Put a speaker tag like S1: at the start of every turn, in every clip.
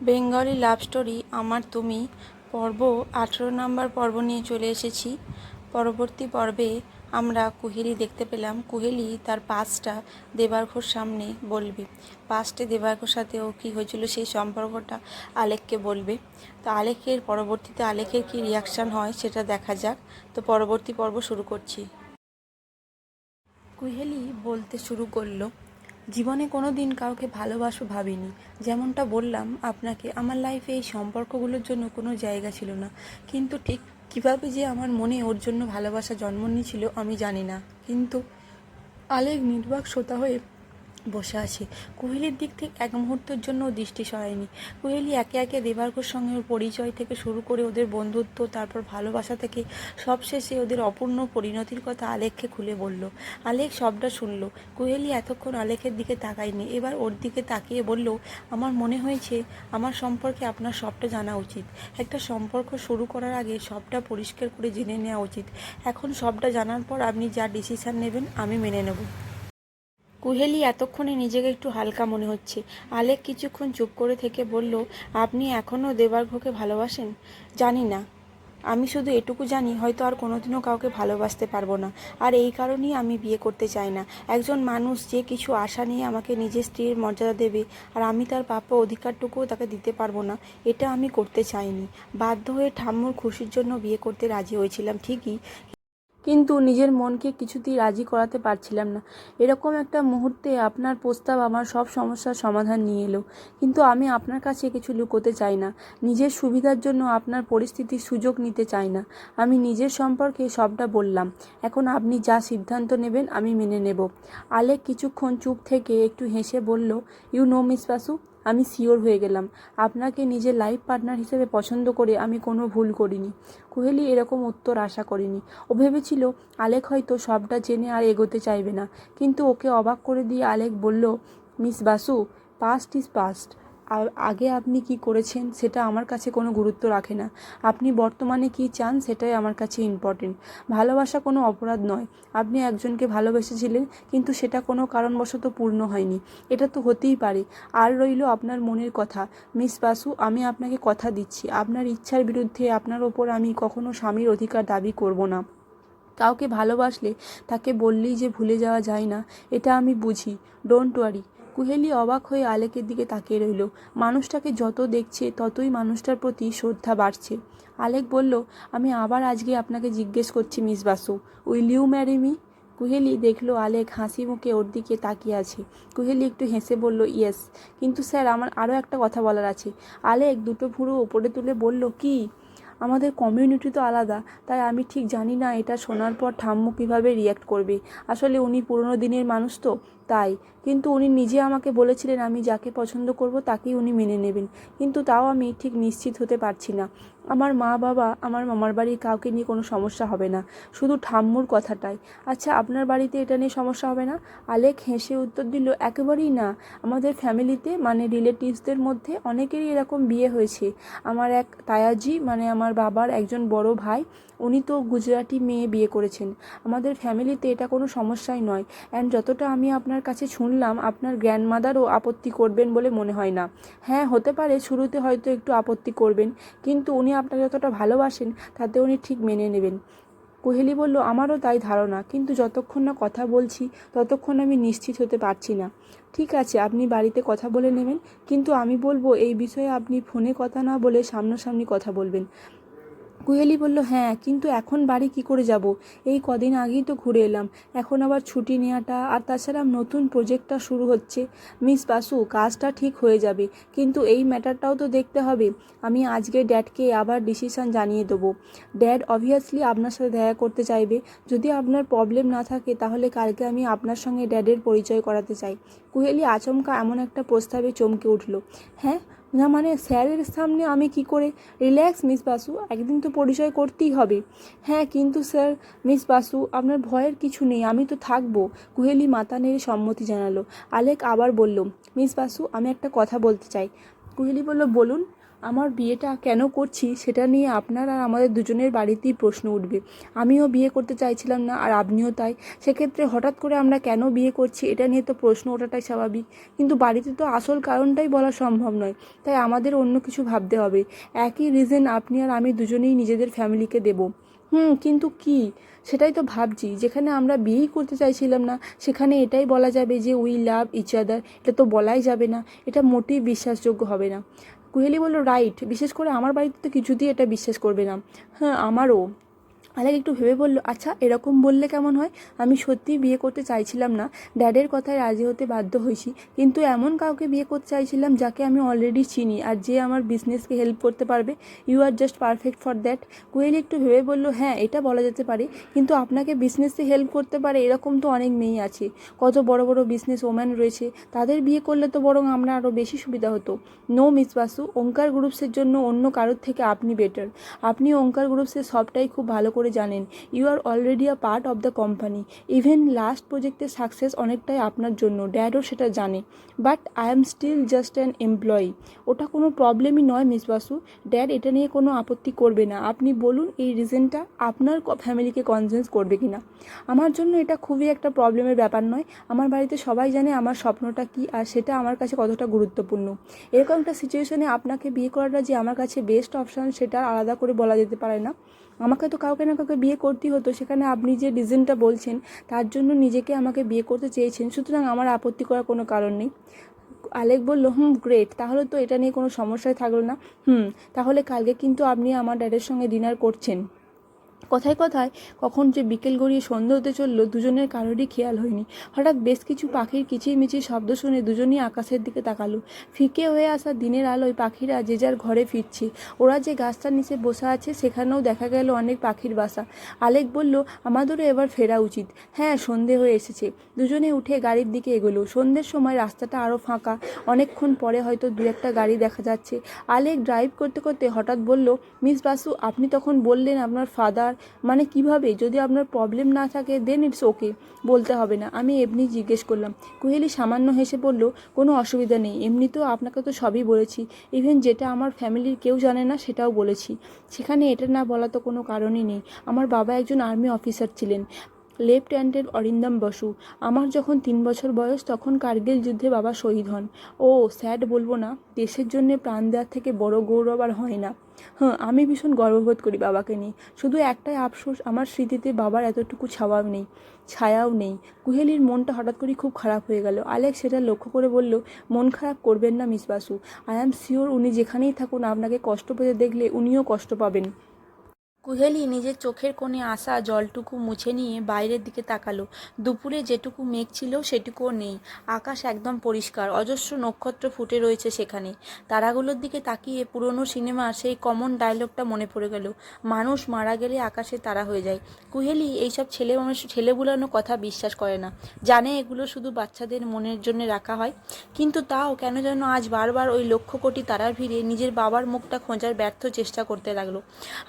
S1: Bengali love story, আমার তুমি, পর্ব, আঠেরো নম্বর পর্ব নিয়ে চলে এসেছি। পরবর্তী পর্বে আমরা কুহেলি দেখতে পেলাম। কুহেলি তার পাঁচটা দেবার্ঘর সামনে বলবে। পাঁচটে দেবার্ঘর সাথে ও কী হয়েছিল সেই সম্পর্কটা আলেককে বলবে। তো আলেকের পরবর্তীতে আলেকের কী রিয়াকশান হয় সেটা দেখা যাক। তো পরবর্তী পর্ব শুরু করছি। কুহেলি বলতে শুরু করল জীবনে কোনো দিন কাউকে ভালোবাসো ভাবিনি। যেমনটা বললাম, আপনাকে আমার লাইফে এই সম্পর্কগুলোর জন্য কোনো জায়গা ছিল না। কিন্তু ঠিক কীভাবে যে আমার মনে ওর জন্য ভালোবাসা জন্ম নিয়েছিল আমি জানি না। কিন্তু আলেক নির্বাক শ্রোতা হয়ে বসে আছে। কোহেলির দিক থেকে এক মুহূর্তের জন্য দৃষ্টি সরায়নি। কোহেলি একে একে দেবার্ঘর সঙ্গে ওর পরিচয় থেকে শুরু করে ওদের বন্ধুত্ব, তারপর ভালোবাসা থেকে সবশেষে ওদের অপূর্ণ পরিণতির কথা আলেখকে খুলে বলল। আলেখ সবটা শুনল। কোহেলি এতক্ষণ আলেখের দিকে তাকায়নি। এবার ওর দিকে তাকিয়ে বলল, আমার মনে হয়েছে আমার সম্পর্কে আপনার সবটা জানা উচিত। একটা সম্পর্ক শুরু করার আগে সবটা পরিষ্কার করে জেনে নেওয়া উচিত। এখন সবটা জানার পর আপনি যা ডিসিশন নেবেন, আমি মেনে নেব। কুহেলি এতক্ষণে নিজেকে একটু হালকা মনে হচ্ছে। আলেক কিছুক্ষণ চুপ করে থেকে বলল, আপনি এখনও দেবার্ঘকে ভালোবাসেন? জানি না। আমি শুধু এটুকু জানি, হয়তো আর কোনোদিনও কাউকে ভালোবাসতে পারব না। আর এই কারণেই আমি বিয়ে করতে চাই না। একজন মানুষ যে কিছু আশা নিয়ে আমাকে নিজের স্ত্রীর মর্যাদা দেবে, আর আমি তার প্রাপ্য অধিকারটুকুও তাকে দিতে পারব না, এটা আমি করতে চাইনি। বাধ্য হয়ে ঠাম্মুর খুশির জন্য বিয়ে করতে রাজি হয়েছিলাম ঠিকই কিন্তু নিজের মনকে কিছুতেই রাজি করাতে পারছিলাম না। এরকম একটা মুহূর্তে আপনার প্রস্তাব আমার সব সমস্যার সমাধান নিয়ে এলো। কিন্তু আমি আপনার কাছে কিছু লুকোতে চাই না। নিজের সুবিধার জন্য আপনার পরিস্থিতির সুযোগ নিতে চাই না। আমি নিজের সম্পর্কে সবটা বললাম। এখন আপনি যা সিদ্ধান্ত নেবেন আমি মেনে নেব। আলেক কিছুক্ষণ চুপ থেকে একটু হেসে বলল ইউ নো মিস বাসু আমি শিওর হয়ে গেলাম। আপনাকে নিজের লাইফ পার্টনার হিসেবে পছন্দ করে আমি কোনো ভুল করিনি। কোহেলি এরকম উত্তর আশা করিনি। ও ভেবেছিল, আলেক হয়তো সবটা জেনে আর এগোতে চাইবে না। কিন্তু ওকে অবাক করে দিয়ে আলেক বলল, miss Basu past is past আগে আপনি কি করেছেন সেটা আমার কাছে কোনো গুরুত্ব রাখে না। আপনি বর্তমানে কি চান সেটাই আমার কাছে ইম্পর্টেন্ট ভালোবাসা কোনো অপরাধ নয়। আপনি একজনকে ভালোবেসেছিলেন, কিন্তু সেটা কোনো কারণবশত পূর্ণ হয়নি। এটা তো হতেই পারে। আর রইল আপনার মনের কথা। মিস বাসু, আমি আপনাকে কথা দিচ্ছি। আপনার ইচ্ছার বিরুদ্ধে আপনার ওপর আমি কখনো স্বামীর অধিকার দাবি করব না। কাউকে ভালোবাসলে তাকে বললেই যে ভুলে যাওয়া যায় না, এটা আমি বুঝি। ডোন্ট ওয়ারি কুহেলি অবাক হয়ে আলেকের দিকে তাকিয়ে রইল। মানুষটাকে যত দেখছে, ততই মানুষটার প্রতি শ্রদ্ধা বাড়ছে। আলেক বলল, আমি আবার আজকে আপনাকে জিজ্ঞেস করছি, miss Basu. Will you marry me? Kuheli দেখল আলেক হাসি মুখে ওর দিকে তাকিয়ে আছে। কুহেলি একটু হেসে বলল, ইয়েস। কিন্তু স্যার, আমার আরও একটা কথা বলার আছে। আলেক দুটো ভুরু ওপরে তুলে বলল, কি? আমাদের কমিউনিটি তো আলাদা। তাই আমি ঠিক জানি না এটা শোনার পর ঠাম্মু কীভাবে রিয়্যাক্ট করবে। আসলে উনি পুরনো দিনের মানুষ তো। তাই। কিন্তু উনি নিজে আমাকে বলেছিলেন, আমি যাকে পছন্দ করব তাকেই উনি মেনে নেবেন। কিন্তু তাও আমি ঠিক নিশ্চিত হতে পারছি না। আমার মা বাবা, আমার মামার বাড়ির কাউকে নিয়ে কোনো সমস্যা হবে না। শুধু ঠাম্মুর কথাটাই। আচ্ছা আপনার বাড়িতে এটা নিয়ে সমস্যা হবে না? আলেক হেসে উত্তর দিল, একেবারেই না। আমাদের ফ্যামিলিতে মানে রিলেটিভসদের মধ্যে অনেকেরই এরকম বিয়ে হয়েছে। আমার এক তায়াজি মানে আমার বাবার একজন বড় ভাই, উনি তো গুজরাটি মেয়ে বিয়ে করেছেন। আমাদের ফ্যামিলিতে এটা কোনো সমস্যাই নয়। অ্যান্ড যতটা আমি আপনার কাছে শুনলাম আপনার গ্র্যান্ডমাদারও আপত্তি করবেন বলে মনে হয় না। হ্যাঁ হতে পারে, শুরুতে হয়তো একটু আপত্তি করবেন, কিন্তু উনি আপনাকে যতটা ভালোবাসেন, তাতে উনি ঠিক মেনে নেবেন। কোহেলি বলল, আমারও তাই ধারণা, কিন্তু যতক্ষণ না কথা বলছি, ততক্ষণ আমি নিশ্চিত হতে পারছি না। ঠিক আছে, আপনি বাড়িতে কথা বলে নেবেন, কিন্তু আমি বলব, এই বিষয়ে আপনি ফোনে কথা না বলে সামনাসামনি কথা বলবেন। কুহেলি বলল হ্যাঁ কিন্তু এখন বাড়ি কি করে যাব? এই কদিন আগেই তো ঘুরে এলাম। এখন আবার ছুটি নেওয়াটা আর তাছাড়া নতুন প্রজেক্টটা শুরু হচ্ছে। মিস বাসু, কাজটা ঠিক হয়ে যাবে, কিন্তু এই ম্যাটারটাও তো দেখতে হবে। আমি আজকে ড্যাডকে আবার ডিসিশন জানিয়ে দেবো। ড্যাড অবভিয়াসলি আপনার সাথে দেখা করতে চাইবে। যদি আপনার প্রবলেম না থাকে, তাহলে কালকে আমি আপনার সঙ্গে ড্যাডের পরিচয় করাতে চাই। কুহেলি আচমকা এমন একটা প্রস্তাবে চমকে উঠল। হ্যাঁ না মানে স্যারের সামনে আমি কি করে? Relax, miss Basu. একদিন তো পরিচয় করতেই হবে। হ্যাঁ কিন্তু স্যার, মিস বাসু, আপনার ভয়ের কিছু নেই। আমি তো থাকব। কুহেলি মাথা নেড়ে সম্মতি জানালো। আলেক আবার বলল, মিস বাসু, আমি একটা কথা বলতে চাই। কুহেলি বলল, বলুন। আমার বিয়েটা কেন করছি সেটা নিয়ে আপনার আর আমাদের দুজনের বাড়িতেই প্রশ্ন উঠবে। আমিও বিয়ে করতে চাইছিলাম না আর আপনিও তাই। সেক্ষেত্রে হঠাৎ করে আমরা কেন বিয়ে করছি এটা নিয়ে তো প্রশ্ন ওঠাটাই স্বাভাবিক। কিন্তু বাড়িতে তো আসল কারণটাই বলা সম্ভব নয়। তাই আমাদের অন্য কিছু ভাবতে হবে। একই রিজন আপনি আর আমি দুজনেই নিজেদের ফ্যামিলিকে দেব। হুম, কিন্তু কি? সেটাই তো ভাবছি। যেখানে আমরা বিয়েই করতে চাইছিলাম না, সেখানে এটাই বলা যাবে যে উই লাভ ইচ আদার এটা তো বলাই যাবে না। এটা মোটেই বিশ্বাসযোগ্য হবে না। কুহেলি বলল রাইট বিশেষ করে আমার বাড়িতে তো কিছুতেই এটা বিশ্বাস করবে না। হ্যাঁ আমারও। আলেক একটু ভেবে বলল আচ্ছা এরকম বললে কেমন হয়? আমি সত্যিই বিয়ে করতে চাইছিলাম না। ড্যাডের কথায় রাজি হতে বাধ্য হয়েছি কিন্তু এমন কাউকে বিয়ে করতে চাইছিলাম যাকে আমি অলরেডি চিনি আর যে আমার বিজনেসকে হেল্প করতে পারবে। You are just perfect for that Koyeli একটু ভেবে বলল হ্যাঁ এটা বলা যেতে পারে। কিন্তু আপনাকে বিজনেসে হেল্প করতে পারে এরকম তো অনেক মেয়ে আছে। কত বড় বড় বিজনেস ওম্যান রয়েছে। তাদের বিয়ে করলে তো বরং আমরা আরও বেশি সুবিধা হতো। নো মিস বাসু ওঙ্কার গ্রুপসের জন্য অন্য কারোর থেকে আপনি বেটার আপনি ওঙ্কার গ্রুপসের সবটাই খুব ভালো করে জানেন you are already a part of the company even last প্রজেক্টের সাকসেস অনেকটাই আপনার জন্য ড্যাডও সেটা জানে। But I am still just an employee ওটা কোনো প্রবলেমই নয় মিস বাসু ড্যাড এটা নিয়ে কোনো আপত্তি করবে না। আপনি বলুন এই রিজনটা আপনার ফ্যামিলিকে কনভিন্স করবে কি না আমার জন্য এটা খুবই একটা প্রবলেমের ব্যাপার নয়। আমার বাড়িতে সবাই জানে আমার স্বপ্নটা কী, আর সেটা আমার কাছে কতটা গুরুত্বপূর্ণ। এরকম একটা সিচুয়েশনে আপনাকে বিয়ে করাটা যে আমার কাছে বেস্ট অপশান সেটা আলাদা করে বলা যেতে পারে না। আমাকে তো কাউকে না কাউকে বিয়ে করতেই হতো। সেখানে আপনি যে রিজনটা বলছেন, তার জন্য নিজেকে আমাকে বিয়ে করতে চেয়েছেন। সুতরাং আমার আপত্তি করার কোনো কারণ নেই। আলেক বলল, হুম গ্রেট তাহলে তো এটা নিয়ে কোনো সমস্যাই থাকল না। হুম, তাহলে কালকে কিন্তু আপনি আমার ড্যাডের সঙ্গে ডিনার করছেন। কথায় কথায় কখন যে বিকেল গড়িয়ে সন্ধে হতে চলল, দুজনের কারোরই খেয়াল হয়নি। হঠাৎ বেশ কিছু পাখির কিচিরমিচির শব্দ শুনে দুজনই আকাশের দিকে তাকালো। ফিকে হয়ে আসা দিনের আলোয় পাখিরা যে যার ঘরে ফিরছে। ওরা যে গাছটার নিচে বসে আছে, সেখানেও দেখা গেল অনেক পাখির বাসা। আলেক বলল, আমাদেরও এবার ফেরা উচিত। হ্যাঁ সন্ধে হয়ে এসেছে। দুজনে উঠে গাড়ির দিকে এগোলো। সন্ধ্যের সময় রাস্তাটা আরও ফাঁকা। অনেকক্ষণ পরে হয়তো দু একটা গাড়ি দেখা যাচ্ছে। আলেক ড্রাইভ করতে করতে হঠাৎ বলল, মিস বাসু, আপনি তখন বললেন আপনার ফাদার মানে কীভাবে? যদি আপনার প্রবলেম না থাকে দেন ইটস ওকে বলতে হবে না। আমি এমনি জিজ্ঞেস করলাম। কুহেলি সামান্য হেসে বলল, কোনো অসুবিধা নেই। এমনিতেও আপনাকে তো সবই বলেছি। ইভেন যেটা আমার ফ্যামিলির কেউ জানে না, সেটাও বলেছি। সেখানে এটা না বলা তো কোনো কারণই নেই। আমার বাবা একজন আর্মি অফিসার ছিলেন লেফট লেফটেন্যান্টের অরিন্দম বসু আমার যখন তিন বছর বয়স, তখন কার্গিল যুদ্ধে বাবা শহীদ হন। ও স্যাড বলব না, দেশের জন্য প্রাণ দেওয়ার থেকে বড় গৌরব আর হয় না। হ্যাঁ আমি ভীষণ গর্ববোধ করি বাবাকে নিয়ে। শুধু একটাই আফসোস, আমার স্মৃতিতে বাবার এতটুকু ছাওয়াও নেই, ছায়াও নেই। কুহেলির মনটা হঠাৎ করে খুব খারাপ হয়ে গেল। আলেক সেটা লক্ষ্য করে বলল, মন খারাপ করবেন না miss Basu. I am sure উনি যেখানেই থাকুন, আপনাকে কষ্ট পেতে দেখলে উনিও কষ্ট পাবেন। কুহেলি নিজের চোখের কোণে আসা জলটুকু মুছে নিয়ে বাইরের দিকে তাকালো। দুপুরে যেটুকু মেঘ ছিল সেটুকুও নেই। আকাশ একদম পরিষ্কার, অজস্র নক্ষত্র ফুটে রয়েছে সেখানে। তারাগুলোর দিকে তাকিয়ে পুরনো সিনেমার সেই কমন ডায়লগটা মনে পড়ে গেল, মানুষ মারা গেলে আকাশে তারা হয়ে যায়। কুহেলি এইসব ছেলে মানুষ, ছেলে বুলানো কথা বিশ্বাস করে না। জানে এগুলো শুধু বাচ্চাদের মনের জন্য রাখা হয়, কিন্তু তাও কেন যেন আজ বারবার ওই লক্ষ কোটি তারার ভিড়ে নিজের বাবার মুখটা খোঁজার ব্যর্থ চেষ্টা করতে লাগল।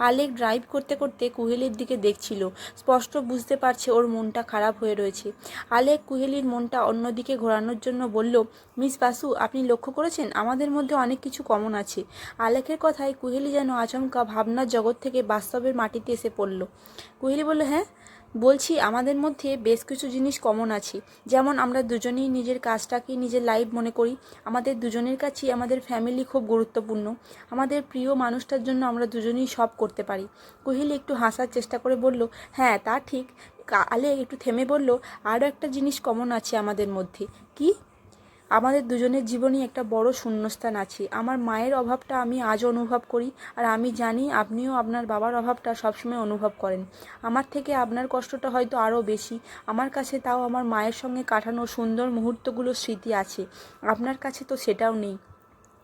S1: আলেক ড্রাইভ করতে করতে কুহেলির দিকে দেখছিল। স্পষ্ট বুঝতে পারছে ওর মনটা খারাপ হয়ে রয়েছে। আলেক কুহেলির মনটা অন্যদিকে ঘোরানোর জন্য বলল, মিস বাসু, আপনি লক্ষ্য করেছেন? আমাদের মধ্যে অনেক কিছু কমন আছে। আলেকের কথায় কুহেলি যেন আচমকা ভাবনার জগৎ থেকে বাস্তবের মাটিতে এসে পড়ল। কুহেলি বলল হ্যাঁ বলছি, আমাদের মধ্যে বেশ কিছু জিনিস কমন আছে। যেমন আমরা দুজনেই নিজের কাজটাকে নিজের লাইফ মনে করি। আমাদের দুজনের কাছেই আমাদের ফ্যামিলি খুব গুরুত্বপূর্ণ। আমাদের প্রিয় মানুষটার জন্য আমরা দুজনেই সব করতে পারি। কোহিলি একটু হাসার চেষ্টা করে বলল হ্যাঁ তা ঠিক। কালে একটু থেমে বলল আরও একটা জিনিস কমন আছে আমাদের মধ্যে। কি? আমাদের দুজনের জীবনেই একটা বড় শূন্যস্থান আছে। আমার মায়ের অভাবটা আমি আজ অনুভব করি আর আমি জানি আপনিও আপনার বাবার অভাবটা সবসময় অনুভব করেন। আমার থেকে আপনার কষ্টটা হয়তো আরও বেশি। আমার কাছে তাও আমার মায়ের সঙ্গে কাটানো সুন্দর মুহূর্তগুলো স্মৃতি আছে। আপনার কাছে তো সেটাও নেই।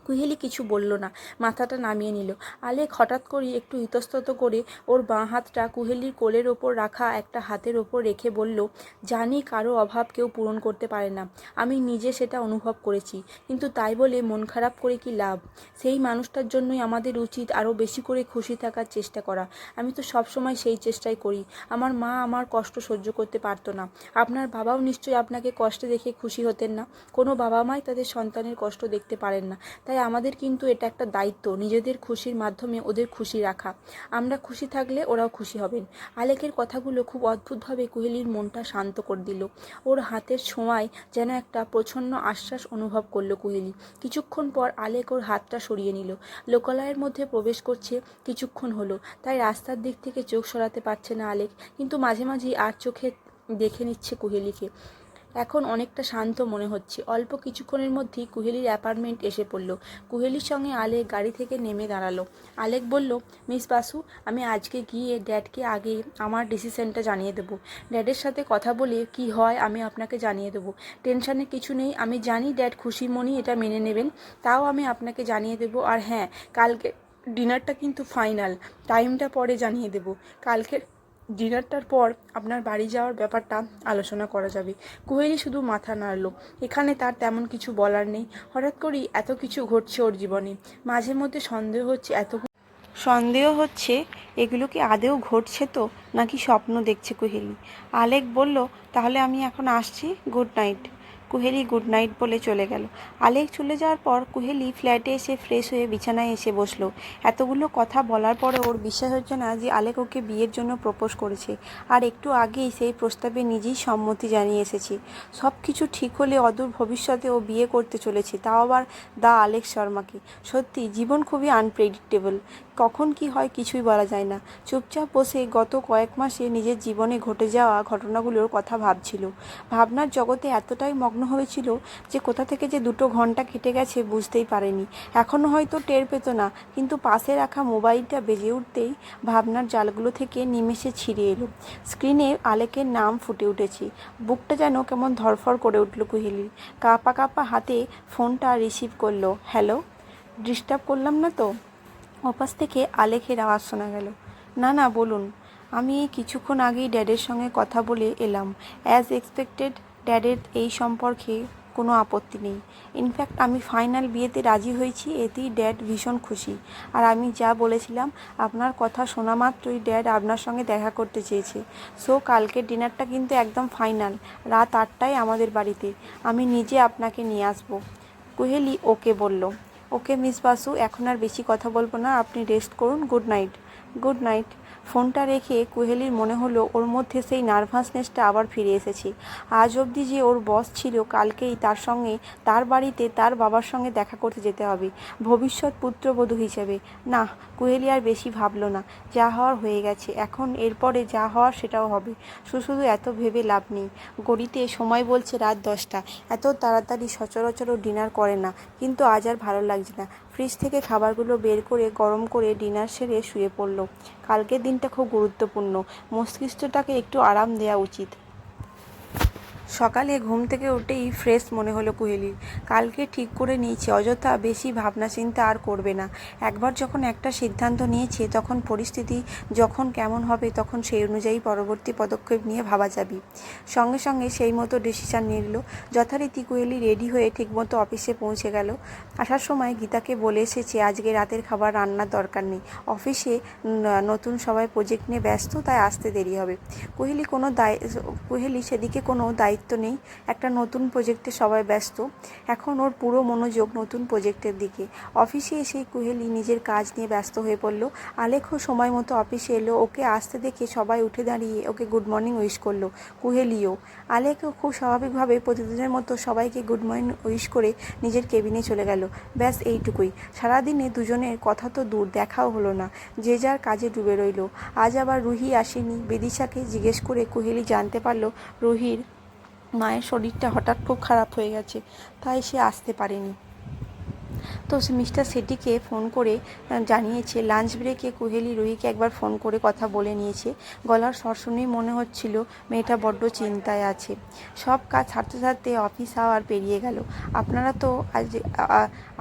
S1: কুহেলি কিছু বলল না। মাথাটা নামিয়ে নিল। আলেক হঠাৎ করে একটু ইতস্তত করে ওর বাঁ হাতটা কুহেলির কোলের ওপর রাখা একটা হাতের ওপর রেখে বলল, জানি কারও অভাব কেউ পূরণ করতে পারে না। আমি নিজে সেটা অনুভব করেছি। কিন্তু তাই বলে মন খারাপ করে কি লাভ? সেই মানুষটার জন্যই আমাদের উচিত আরও বেশি করে খুশি থাকার চেষ্টা করা। আমি তো সবসময় সেই চেষ্টাই করি। আমার মা আমার কষ্ট সহ্য করতে পারতো না। আপনার বাবাও নিশ্চয়ই আপনাকে কষ্টে দেখে খুশি হতেন না। কোনো বাবা মাই তাদের সন্তানের কষ্ট দেখতে পারেন না। তাই তাই আমাদের কিন্তু এটা একটা দায়িত্ব, নিজেদের খুশির মাধ্যমে ওদের খুশি রাখা। আমরা খুশি থাকলে ওরাও খুশি হবেন। আলেকের কথাগুলো খুব অদ্ভুতভাবে কুহেলির মনটা শান্ত করে দিল। ওর হাতের ছোঁয়ায় যেন একটা প্রচ্ছন্ন আশ্বাস অনুভব করল কুহেলি। কিছুক্ষণ পর আলেক ওর হাতটা সরিয়ে নিল। লোকালয়ের মধ্যে প্রবেশ করছে কিছুক্ষণ হলো। তাই রাস্তার দিক থেকে চোখ সরাতে পারছে না আলেক। কিন্তু মাঝে মাঝেই আর চোখে দেখে নিচ্ছে কুহেলিকে। এখন অনেকটা শান্ত মনে হচ্ছে। অল্প কিছুক্ষণের মধ্যেই কুহেলির অ্যাপার্টমেন্ট এসে পড়ল। কুহেলির সঙ্গে আলেক গাড়ি থেকে নেমে দাঁড়াল। আলেক বলল, মিস বাসু, আমি আজকে গিয়ে ড্যাডকে আগে আমার ডিসিশনটা জানিয়ে দেবো। ড্যাডের সাথে কথা বলে কি হয় আমি আপনাকে জানিয়ে দেবো। টেনশানে কিছু নেই, আমি জানি ড্যাড খুশি মনই এটা মেনে নেবেন, তাও আমি আপনাকে জানিয়ে দেবো। আর হ্যাঁ কালকে ডিনারটা কিন্তু ফাইনাল, টাইমটা পরে জানিয়ে দেবো। কালকের ডিনারটার পর আপনার বাড়ি যাওয়ার ব্যাপারটা আলোচনা করা যাবে। কোহেলি শুধু মাথা নাড়ল। এখানে তার তেমন কিছু বলার নেই। হঠাৎ করেই এত কিছু ঘটছে ওর জীবনে। মাঝে মধ্যে সন্দেহ হচ্ছে এত সন্দেহ হচ্ছে, এগুলো কি আদেও ঘটছে তো? নাকি স্বপ্ন দেখছে কোহেলি আলেক বলল, তাহলে আমি এখন আসছি। Good night. Kuheli good night বলে চলে গেল। আলেক চলে যাওয়ার পর কুহেলি ফ্ল্যাটে এসে ফ্রেশ হয়ে বিছানায় এসে বসল। এতগুলো কথা বলার পরে ওর বিশ্বাস হচ্ছে না যে আলেক ওকে বিয়ের জন্য প্রপোজ করেছে। আর একটু আগেই সেই প্রস্তাবে নিজেই সম্মতি জানিয়ে এসেছে। সব কিছু ঠিক হলে অদূর ভবিষ্যতে ও বিয়ে করতে চলেছে, তাও আবার দা আলেক শর্মাকে। সত্যি, জীবন খুবই আনপ্রেডিক্টেবল কখন কি হয় কিছুই বলা যায় না। চুপচাপ বসে গত কয়েক মাসে নিজের জীবনে ঘটে যাওয়া ঘটনাগুলোর কথা ভাবছিল। ভাবনার জগতে এতটাই মগ্ন হয়েছিল যে কোথা থেকে যে দুটো ঘণ্টা কেটে গেছে বুঝতেই পারেনি। এখনও হয়তো টের পেত না, কিন্তু পাশে রাখা মোবাইলটা বেজে উঠতেই ভাবনার জালগুলো থেকে নিমেষে ছিঁড়ে এলো। স্ক্রিনে আলেকের নাম ফুটে উঠেছে। বুকটা যেন কেমন ধরফর করে উঠল কুহেলির। কাপা কাঁপা হাতে ফোনটা রিসিভ করল। হ্যালো, ডিস্টার্ব করলাম না তো? ওপাশ থেকে আলেখের আওয়াজ শোনা গেল। না না, বলুন। আমি কিছুক্ষণ আগেই ড্যাডের সঙ্গে কথা বলে এলাম। অ্যাজ এক্সপেক্টেড ড্যাডের এই সম্পর্কে কোনো আপত্তি নেই। ইনফ্যাক্ট আমি ফাইনাল বিয়েতে রাজি হয়েছি, এতেই ড্যাড ভীষণ খুশি। আর আমি যা বলেছিলাম, আপনার কথা শোনা মাত্রই ড্যাড আপনার সঙ্গে দেখা করতে চেয়েছে। সো কালকের ডিনারটা কিন্তু একদম ফাইনাল রাত আটটায় আমাদের বাড়িতে। আমি নিজে আপনাকে নিয়ে আসব। কুহেলি ওকে বলল, ওকে মিস বাসু, এখন আর বেশি কথা বলব না, আপনি রেস্ট করুন গুড নাইট গুড নাইট ফোনটা রেখে কুহেলির মনে হলো ওর মধ্যে সেই নার্ভাসনেসটা আবার ফিরে এসেছে। আজ অবধি যে ওর বস ছিল, কালকেই তার সঙ্গে, তার বাড়িতে তার বাবার সঙ্গে দেখা করতে যেতে হবে, ভবিষ্যৎ পুত্রবধূ হিসেবে। না, কুহেলি আর বেশি ভাবলো না, যা হওয়ার হয়ে গেছে, এখন এরপরে যা হওয়ার সেটাও হবে। শুধু এত ভেবে লাভ নেই। গড়িতে সময় বলছে রাত দশটা, এত তাড়াতাড়ি সচরাচর ডিনার করে না, কিন্তু আজ আর ভালো লাগছে না। ফ্রিজ থেকে খাবারগুলো বের করে গরম করে ডিনার সেরে শুয়ে পড়ল। কালকের দিনটা খুব গুরুত্বপূর্ণ। মস্তিষ্কটাকে একটু আরাম দেওয়া উচিত। সকালে ঘুম থেকে উঠেই ফ্রেশ মনে হলো কুহেলির কালকে ঠিক করে নিয়েছে, অযথা বেশি ভাবনা চিন্তা আর করবে না। একবার যখন একটা সিদ্ধান্ত নিয়েছে, তখন পরিস্থিতি যখন কেমন হবে, তখন সেই অনুযায়ী পরবর্তী পদক্ষেপ নিয়ে ভাবা যাবে। সঙ্গে সঙ্গে সেই মতো ডিসিশান নিল। যথারীতি কুহেলি রেডি হয়ে ঠিকমতো অফিসে পৌঁছে গেল। আসার সময় গীতাকে বলে এসেছে, আজকে রাতের খাবার রান্নার দরকার নেই। অফিসে নতুন সবাই প্রজেক্ট নিয়ে ব্যস্ত, তাই আসতে দেরি হবে। কোহলি কোনো দায়, কোহলি সেদিকে কোনো দায়িত্ব নেই। একটা নতুন প্রজেক্টে সবাই ব্যস্ত। এখন ওর পুরো মনোযোগ নতুন প্রজেক্টের দিকে। অফিসে এসেই কুহেলি নিজের কাজ নিয়ে ব্যস্ত হয়ে পড়ল। আলেখও সময় মতো অফিসে এলো। ওকে আসতে দেখে সবাই উঠে দাঁড়িয়ে ওকে গুড মর্নিং উইশ করল। কুহেলিও। আলেকও খুব স্বাভাবিকভাবে প্রতিদিনের মতো সবাইকে গুড মর্নিং উইশ করে নিজের কেবিনে চলে গেল। ব্যাস এইটুকুই। সারাদিনে দুজনের কথা তো দূর, দেখাও হলো না। যে যার কাজে ডুবে রইল। আজ আবার রুহি আসেনি। বেদিশাকে জিজ্ঞেস করে কুহেলি জানতে পারল রুহির মায়ের শরীরটা হঠাৎ খুব খারাপ হয়ে গেছে তাই সে আসতে পারেনি। তো মিস্টার সেটিকে ফোন করে জানিয়েছে, লাঞ্চ ব্রেকে কুহেলি রুহিকে একবার ফোন করে কথা বলে নিয়েছে। গলার স্বর শুনেই মনে হচ্ছিল মেয়েটা বড্ড চিন্তায় আছে। সব কাজ ছাড়তে ছাড়তে অফিস আওয়ার পেরিয়ে গেল। আপনারা তো আজ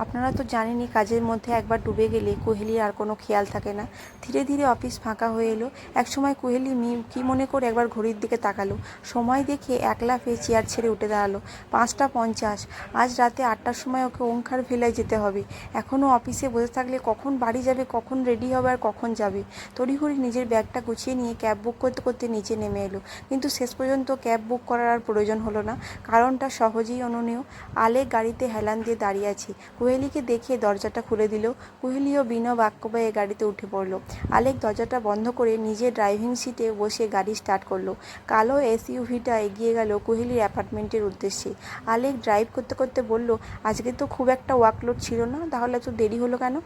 S1: আপনারা তো জানেনই কাজের মধ্যে একবার ডুবে গেলে কোহেলির আর কোনো খেয়াল থাকে না। ধীরে ধীরে অফিস ফাঁকা হয়ে এলো। একসময় কোহেলি মি, কী মনে করে একবার ঘড়ির দিকে তাকালো। সময় দেখে এক লাফে চেয়ার ছেড়ে উঠে দাঁড়াল। পাঁচটা পঞ্চাশ। আজ রাতে আটটার সময় ওকে ওঙ্কার ভেলায় যেতে হবে। হবে এখনও অফিসে বসে থাকলে কখন বাড়ি যাবে, কখন রেডি হবে আর কখন যাবে? তড়িঘড়ি নিজের ব্যাগটা গুছিয়ে নিয়ে ক্যাব বুক করতে করতে নিচে নেমে এলো। কিন্তু শেষ পর্যন্ত ক্যাব বুক করার আর প্রয়োজন হলো না। কারণটা সহজেই অননীয় আলেক গাড়িতে হেলান দিয়ে দাঁড়িয়ে আছে। কোহেলিকে দেখে দরজাটা খুলে দিল। কোহেলিও বিনা বাক্য বয়ে গাড়িতে উঠে পড়ল। আলেক দরজাটা বন্ধ করে নিজে ড্রাইভিং সিটে বসে গাড়ি স্টার্ট করল। কালো এসইউভিটা এগিয়ে গেল কোহেলির অ্যাপার্টমেন্টের উদ্দেশ্যে। আলেক ড্রাইভ করতে করতে বলল, আজকে তো খুব একটা ওয়ার্কলোড ছিল না, তাহলে এত দেরি হলো কেন?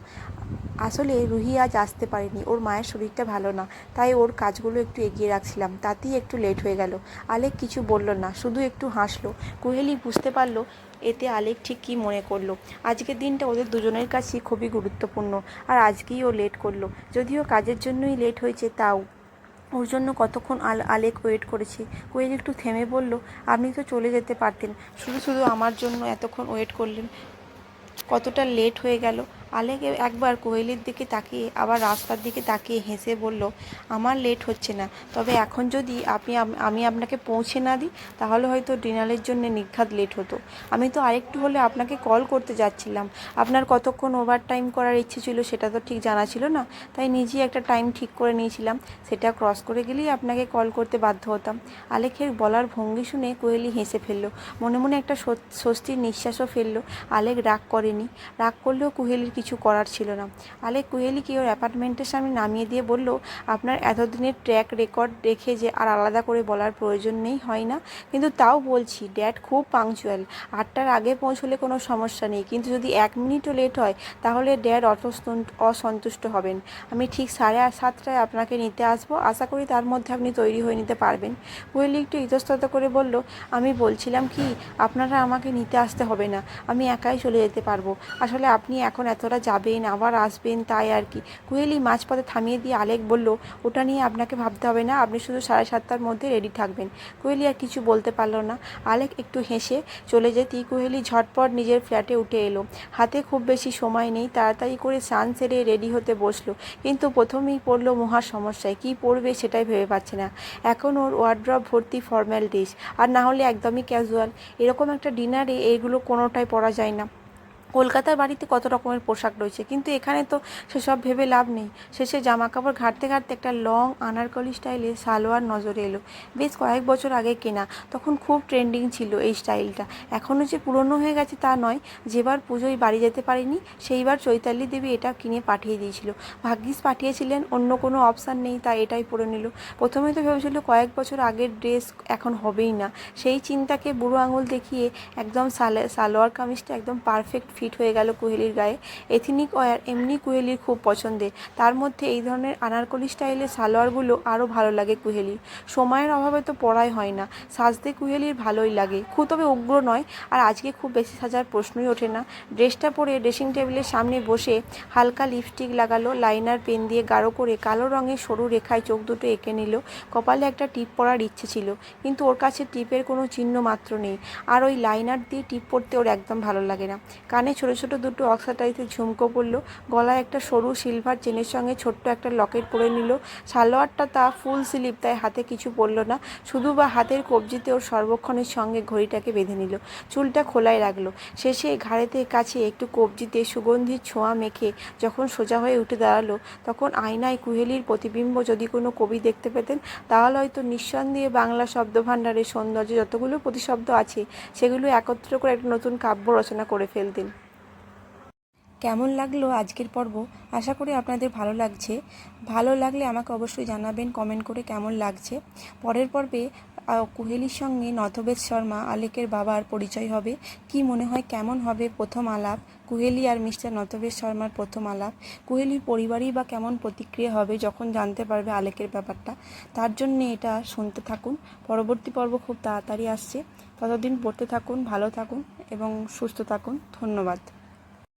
S1: আসলে রুহি আজ আসতে পারেনি, ওর মায়ের শরীরটা ভালো না, তাই ওর কাজগুলো একটু এগিয়ে রাখছিলাম, তাতেই একটু লেট হয়ে গেল। আলেক কিছু বলল না, শুধু একটু হাসলো। কোহেলি বুঝতে পারল এতে আলেক ঠিক কী মনে করল। আজকের দিনটা ওদের দুজনের কাছেই খুবই গুরুত্বপূর্ণ, আর আজকেই ও লেট করল। যদিও কাজের জন্যই লেট হয়েছে, তাও। ওর জন্য কতক্ষণ আল আলেক ওয়েট করেছে? কোয়েল একটু থেমে বলল, আপনি তো চলে যেতে পারতেন, শুধু শুধু আমার জন্য এতক্ষণ ওয়েট করলেন কতটা লেট হয়ে গেল। আলেক একবার কোয়েলের দিকে তাকিয়ে, আবার রাস্তার দিকে তাকিয়ে হেসে বলল, আমার লেট হচ্ছে না। তবে এখন যদি আপনি আমি আপনাকে পৌঁছে না দিই, তাহলে হয়তো ডিনারের জন্য নিঘাত লেট হতো। আমি তো আরেকটু হলে আপনাকে কল করতে যাচ্ছিলাম। আপনার কতক্ষণ ওভার টাইম করার ইচ্ছে ছিল সেটা তো ঠিক জানা ছিল না। তাই নিজেই একটা টাইম ঠিক করে নিয়েছিলাম। সেটা ক্রস করে গেলেই আপনাকে কল করতে বাধ্য হতাম। আলেকের বলার ভঙ্গি শুনে কোহেলি হেসে ফেলল। মনে মনে একটা স্বস্তির নিঃশ্বাসও ফেলল। আলেক রাগ করেনি। রাগ করলেও কুহেলির কিছু করার ছিল না। আলেক কুহেলিকে ওর অ্যাপার্টমেন্টের সামনে নামিয়ে দিয়ে বলল, আপনার এতদিনের ট্র্যাক রেকর্ড দেখে যে আর আলাদা করে বলার প্রয়োজন নেই, হয় না? কিন্তু তাও বলছি, ড্যাড খুব পাংচুয়াল। আটটার আগে পৌঁছলে কোনো সমস্যা নেই, কিন্তু যদি এক মিনিটও লেট হয়, তাহলে ড্যাড অসন্তুষ্ট হবেন। আমি ঠিক সাড়ে সাতটায় আপনাকে নিতে আসব। আশা করি তার মধ্যে আপনি তৈরি হয়ে নিতে পারবেন। কোহেলি একটু ইতস্তত করে বলল, আমি বলছিলাম কি, আপনারা আমাকে নিতে আসতে হবে না। আমি একাই চলে যেতে পারব। আসলে আপনি এখন এতটা যাবেন, আবার আসবেন, তাই আর কি। কোহেলি মাঝপথে থামিয়ে দিয়ে আলেক বলল, ওটা নিয়ে আপনাকে ভাবতে হবে না, আপনি শুধু সাড়ে সাতটার মধ্যে রেডি থাকবেন। কোহেলি আর কিছু বলতে পারল না। আলেক একটু হেসে চলে যেতেই কোহেলি ঝটপট নিজের ফ্ল্যাটে উঠে এলো। হাতে খুব বেশি সময় নেই, তাড়াতাড়ি করে স্নান সেরে রেডি হতে বসল। কিন্তু প্রথমেই পড়ল মহা সমস্যায়, কী পড়বে সেটাই ভেবে পাচ্ছে না। এখন ওর ওয়ার্ড্রপ ভর্তি ফর্ম্যাল ড্রেস আর না হলে একদমই ক্যাজুয়াল এরকম একটা ডিনারে এইগুলো কোনোটাই পরা যায় না। কলকাতার বাড়িতে কত রকমের পোশাক রয়েছে? কিন্তু এখানে তো সেসব ভেবে লাভ নেই। শেষে জামা কাপড় ঘাঁটতে ঘাঁটতে একটা লং আনারকলি স্টাইলে সালোয়ার নজরে এলো। বেশ কয়েক বছর আগে কেনা, তখন খুব ট্রেন্ডিং ছিল এই স্টাইলটা। এখনও যে পুরনো হয়ে গেছে তা নয়, যেবার পুজোয় বাড়ি যেতে পারিনি, সেইবার চৈতালি দেবী এটা কিনে পাঠিয়ে দিয়েছিল। ভাগ্যিস পাঠিয়েছিলেন, অন্য কোনো অপশান নেই, তাই এটাই পরে নিল। প্রথমে তো ভেবেছিল কয়েক বছর আগের ড্রেস এখন হবেই না। সেই চিন্তাকে বুড়ো আঙুল দেখিয়ে একদম সালে, সালোয়ার কামিজটা একদম পারফেক্ট ফিট হয়ে গেল কুহেলির গায়ে। এথনিক ওয়্যার এমনি কোহেলির খুব পছন্দের। তার মধ্যে এই ধরনের আনারকলি স্টাইলের সালোয়ারগুলো আরও ভালো লাগে কুহেলির। সময়ের অভাবে তো পড়াই হয় না। সাজতে কুহেলির ভালোই লাগে। খুব তবে উগ্র নয়, আর আজকে খুব বেশি সাজার প্রশ্নই ওঠে না। ড্রেসটা পরে ড্রেসিং টেবিলের সামনে বসে হালকা লিপস্টিক লাগালো, লাইনার পেন দিয়ে গাঢ় করে কালো রঙের সরু রেখায় চোখ দুটো এঁকে নিল। কপালে একটা টিপ পরার ইচ্ছে ছিল, কিন্তু ওর কাছে টিপের কোনো চিহ্ন মাত্র নেই। আর ওই লাইনার দিয়ে টিপ পরতে ওর একদম ভালো লাগে না। কানে ছোট ছোট দুটো অক্সাটাইজের ঝুমকো পরলো গলায় একটা সরু সিলভার চেনের সঙ্গে ছোট্ট একটা লকেট পরে নিল। সালোয়ারটা তা ফুল স্লিপ তাই হাতে কিছু পরলো না। শুধু বা হাতের কবজিতে ওর সর্বক্ষণের সঙ্গে ঘড়িটাকে বেঁধে নিল। চুলটা খোলায় রাখল। শেষে ঘাড়েতে কাছে একটু কবজিতে সুগন্ধির ছোঁয়া মেখে যখন সোজা হয়ে উঠে দাঁড়াল, তখন আয়নায় কুহেলির প্রতিবিম্ব যদি কোনো কবি দেখতে পেতেন, তাহলে হয়তো নিঃসন্দেহে বাংলা শব্দভাণ্ডারের সৌন্দর্য যতগুলো প্রতিশব্দ আছে, সেগুলো একত্র করে একটা নতুন কাব্য রচনা করে ফেলতেন। কেমন লাগল আজকের পর্ব? আশা করি আপনাদের ভালো লাগছে। ভালো লাগলে আমাকে অবশ্যই জানাবেন কমেন্ট করে কেমন লাগছে। পরের পর্বে কুহেলির সঙ্গে নথবেদ শর্মা, আলেকের বাবার পরিচয় হবে। কি মনে হয় কেমন হবে প্রথম আলাপ? কুহেলি আর মিস্টার নথবেদ শর্মার প্রথম আলাপ। কুহেলির পরিবারই বা কেমন প্রতিক্রিয়া হবে যখন জানতে পারবে আলেকের ব্যাপারটা? তার জন্য এটা শুনতে থাকুন। পরবর্তী পর্ব খুব তাড়াতাড়ি আসছে। ততদিন পড়তে থাকুন, ভালো থাকুন এবং সুস্থ থাকুন। ধন্যবাদ।